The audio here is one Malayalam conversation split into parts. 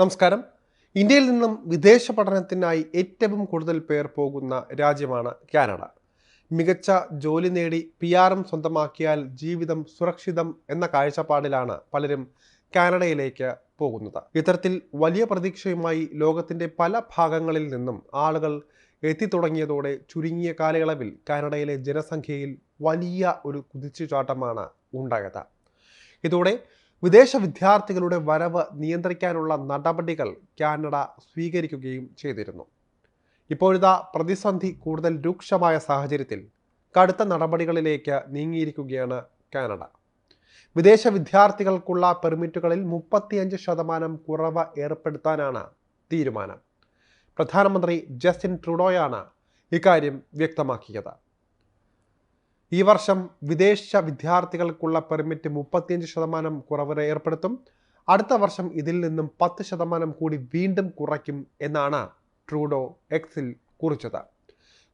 നമസ്കാരം. ഇന്ത്യയിൽ നിന്നും വിദേശ പഠനത്തിനായി ഏറ്റവും കൂടുതൽ പേർ പോകുന്ന രാജ്യമാണ് കാനഡ. മികച്ച ജോലി നേടി പി ആറും സ്വന്തമാക്കിയാൽ ജീവിതം സുരക്ഷിതം എന്ന കാഴ്ചപ്പാടിലാണ് പലരും കാനഡയിലേക്ക് പോകുന്നത്. ഇത്തരത്തിൽ വലിയ പ്രതീക്ഷയുമായി ലോകത്തിന്റെ പല ഭാഗങ്ങളിൽ നിന്നും ആളുകൾ എത്തിത്തുടങ്ങിയതോടെ ചുരുങ്ങിയ കാലയളവിൽ കാനഡയിലെ ജനസംഖ്യയിൽ വലിയ ഒരു കുതിച്ചുചാട്ടമാണ് ഉണ്ടായത്. ഇതോടെ വിദേശ വിദ്യാർത്ഥികളുടെ വരവ് നിയന്ത്രിക്കാനുള്ള നടപടികൾ കാനഡ സ്വീകരിക്കുകയും ചെയ്തിരുന്നു. ഇപ്പോഴത്തെ പ്രതിസന്ധി കൂടുതൽ രൂക്ഷമായ സാഹചര്യത്തിൽ കടുത്ത നടപടികളിലേക്ക് നീങ്ങിയിരിക്കുകയാണ് കാനഡ. വിദേശ വിദ്യാർത്ഥികൾക്കുള്ള പെർമിറ്റുകളിൽ മുപ്പത്തിയഞ്ച് ശതമാനം കുറവ് ഏർപ്പെടുത്താനാണ് തീരുമാനം. പ്രധാനമന്ത്രി ജസ്റ്റിൻ ട്രൂഡോയാണ് ഇക്കാര്യം വ്യക്തമാക്കിയത്. ഈ വർഷം വിദേശ വിദ്യാർത്ഥികൾക്കുള്ള പെർമിറ്റ് മുപ്പത്തിയഞ്ച് ശതമാനം കുറവ് ഏർപ്പെടുത്തും. അടുത്ത വർഷം ഇതിൽ നിന്നും പത്ത് ശതമാനം കൂടി വീണ്ടും കുറയ്ക്കും എന്നാണ് ട്രൂഡോ എക്സിൽ കുറിച്ചത്.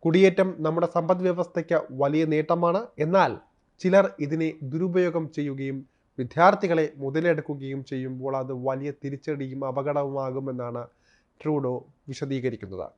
കുടിയേറ്റം നമ്മുടെ സമ്പദ് വ്യവസ്ഥയ്ക്ക് വലിയ നേട്ടമാണ്. എന്നാൽ ചിലർ ഇതിനെ ദുരുപയോഗം ചെയ്യുകയും വിദ്യാർത്ഥികളെ മുതലെടുക്കുകയും ചെയ്യുമ്പോൾ അത് വലിയ തിരിച്ചടിയും അപകടവുമാകുമെന്നാണ് ട്രൂഡോ വിശദീകരിക്കുന്നത്.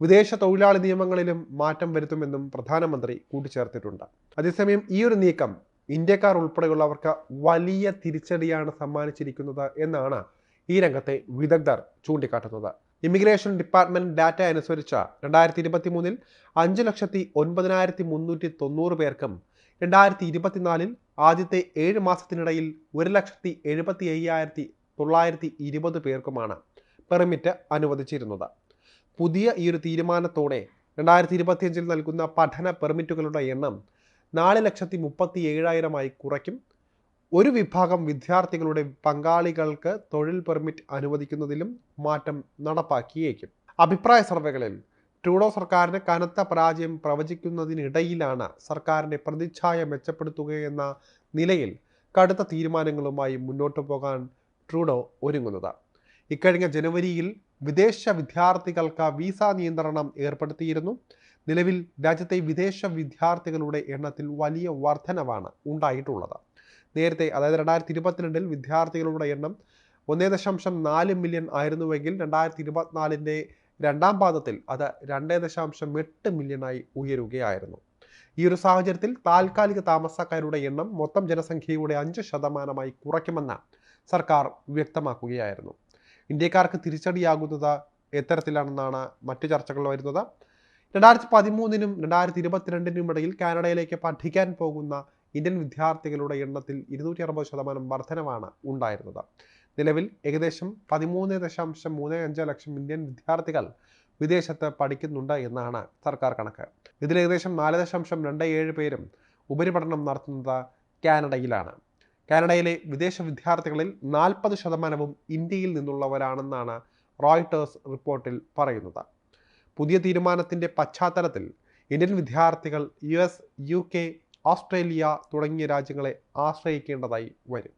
വിദേശ തൊഴിലാളി നിയമങ്ങളിലും മാറ്റം വരുത്തുമെന്നും പ്രധാനമന്ത്രി കൂട്ടിച്ചേർത്തിട്ടുണ്ട്. അതേസമയം ഈ ഒരു നീക്കം ഇന്ത്യക്കാർ ഉൾപ്പെടെയുള്ളവർക്ക് വലിയ തിരിച്ചടിയാണ് സമ്മാനിച്ചിരിക്കുന്നത് എന്നാണ് ഈ രംഗത്തെ വിദഗ്ധർ ചൂണ്ടിക്കാട്ടുന്നത്. ഇമിഗ്രേഷൻ ഡിപ്പാർട്ട്മെന്റ് ഡാറ്റ അനുസരിച്ച് രണ്ടായിരത്തി ഇരുപത്തി മൂന്നിൽ അഞ്ച് ലക്ഷത്തി ഒൻപതിനായിരത്തി മുന്നൂറ്റി തൊണ്ണൂറ് പേർക്കും രണ്ടായിരത്തി ഇരുപത്തിനാലിൽ ആദ്യത്തെ ഏഴ് മാസത്തിനിടയിൽ ഒരു ലക്ഷത്തി എഴുപത്തി അയ്യായിരത്തി തൊള്ളായിരത്തി ഇരുപത് പേർക്കുമാണ് പെർമിറ്റ് അനുവദിച്ചിരുന്നത്. പുതിയ ഈ ഒരു തീരുമാനത്തോടെ രണ്ടായിരത്തി ഇരുപത്തിയഞ്ചിൽ നൽകുന്ന പഠന പെർമിറ്റുകളുടെ എണ്ണം നാല് ലക്ഷത്തി മുപ്പത്തി ഏഴായിരമായി കുറയ്ക്കും. ഒരു വിഭാഗം വിദ്യാർത്ഥികളുടെ പങ്കാളികൾക്ക് തൊഴിൽ പെർമിറ്റ് അനുവദിക്കുന്നതിലും മാറ്റം നടപ്പാക്കിയേക്കും. അഭിപ്രായ സർവേകളിൽ ട്രൂഡോ സർക്കാരിന് കനത്ത പരാജയം പ്രവചിക്കുന്നതിനിടയിലാണ് സർക്കാരിന്റെ പ്രതിച്ഛായ മെച്ചപ്പെടുത്തുകയെന്ന നിലയിൽ കടുത്ത തീരുമാനങ്ങളുമായി മുന്നോട്ടു പോകാൻ ട്രൂഡോ ഒരുങ്ങുന്നത്. ഇക്കഴിഞ്ഞ ജനുവരിയിൽ വിദേശ വിദ്യാർത്ഥികൾക്ക് വിസ നിയന്ത്രണം ഏർപ്പെടുത്തിയിരുന്നു. നിലവിൽ രാജ്യത്തെ വിദേശ വിദ്യാർത്ഥികളുടെ എണ്ണത്തിൽ വലിയ വർധനവാണ് ഉണ്ടായിട്ടുള്ളത്. നേരത്തെ അതായത് രണ്ടായിരത്തി ഇരുപത്തിരണ്ടിൽ വിദ്യാർത്ഥികളുടെ എണ്ണം ഒന്നേ ദശാംശം നാല് മില്യൺ ആയിരുന്നുവെങ്കിൽ രണ്ടായിരത്തി ഇരുപത്തിനാലിന്റെ രണ്ടാം പാദത്തിൽ അത് രണ്ടേ ദശാംശം എട്ട് മില്യണായി ഉയരുകയായിരുന്നു. ഈ ഒരു സാഹചര്യത്തിൽ താൽക്കാലിക താമസക്കാരുടെ എണ്ണം മൊത്തം ജനസംഖ്യയുടെ അഞ്ച് ശതമാനമായി കുറയ്ക്കുമെന്ന് സർക്കാർ വ്യക്തമാക്കുകയായിരുന്നു. ഇന്ത്യക്കാർക്ക് തിരിച്ചടിയാകുന്നത് എത്തരത്തിലാണെന്നാണ് മറ്റു ചർച്ചകൾ വരുന്നത്. രണ്ടായിരത്തി പതിമൂന്നിനും രണ്ടായിരത്തി ഇരുപത്തിരണ്ടിനും ഇടയിൽ കാനഡയിലേക്ക് പഠിക്കാൻ പോകുന്ന ഇന്ത്യൻ വിദ്യാർത്ഥികളുടെ എണ്ണത്തിൽ ഇരുന്നൂറ്റി അറുപത് ശതമാനം വർധനവാണ് ഉണ്ടായിരുന്നത്. നിലവിൽ ഏകദേശം പതിമൂന്ന് ദശാംശം മൂന്ന് അഞ്ച് ലക്ഷം ഇന്ത്യൻ വിദ്യാർത്ഥികൾ വിദേശത്ത് പഠിക്കുന്നുണ്ട് എന്നാണ് സർക്കാർ കണക്ക്. ഇതിൽ ഏകദേശം നാല് ദശാംശം രണ്ട് ഏഴ് പേരും ഉപരിപഠനം നടത്തുന്നത് കാനഡയിലാണ്. കാനഡയിലെ വിദേശ വിദ്യാർത്ഥികളിൽ നാൽപ്പത് ശതമാനവും ഇന്ത്യയിൽ നിന്നുള്ളവരാണെന്നാണ് റോയിട്ടേഴ്സ് റിപ്പോർട്ടിൽ പറയുന്നത്. പുതിയ തീരുമാനത്തിന്റെ പശ്ചാത്തലത്തിൽ ഇന്ത്യൻ വിദ്യാർത്ഥികൾ U S U K Australia തുടങ്ങിയ രാജ്യങ്ങളെ ആശ്രയിക്കേണ്ടതായി വരും.